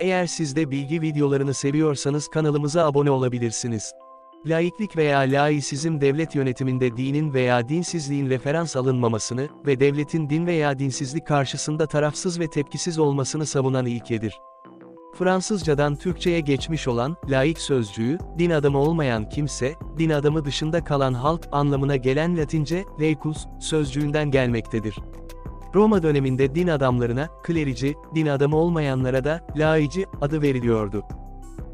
Eğer siz de bilgi videolarını seviyorsanız kanalımıza abone olabilirsiniz. Laiklik veya laisizm devlet yönetiminde dinin veya dinsizliğin referans alınmamasını ve devletin din veya dinsizlik karşısında tarafsız ve tepkisiz olmasını savunan ilkedir. Fransızcadan Türkçe'ye geçmiş olan, laik sözcüğü, din adamı olmayan kimse, din adamı dışında kalan halk anlamına gelen Latince, laicus, sözcüğünden gelmektedir. Roma döneminde din adamlarına, klerici, din adamı olmayanlara da, laici, adı veriliyordu.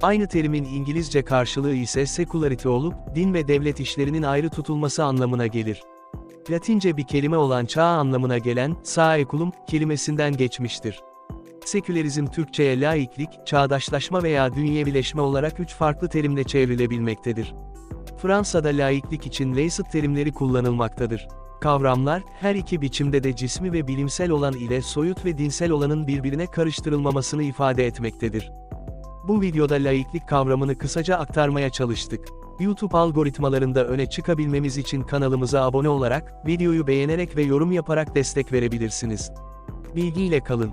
Aynı terimin İngilizce karşılığı ise sekularite olup, din ve devlet işlerinin ayrı tutulması anlamına gelir. Latince bir kelime olan çağ anlamına gelen, saeculum, kelimesinden geçmiştir. Sekülerizm Türkçe'ye laiklik, çağdaşlaşma veya dünyevileşme olarak üç farklı terimle çevrilebilmektedir. Fransa'da laiklik için laicit terimleri kullanılmaktadır. Kavramlar, her iki biçimde de cismi ve bilimsel olan ile soyut ve dinsel olanın birbirine karıştırılmamasını ifade etmektedir. Bu videoda laiklik kavramını kısaca aktarmaya çalıştık. YouTube algoritmalarında öne çıkabilmemiz için kanalımıza abone olarak, videoyu beğenerek ve yorum yaparak destek verebilirsiniz. Bilgiyle kalın.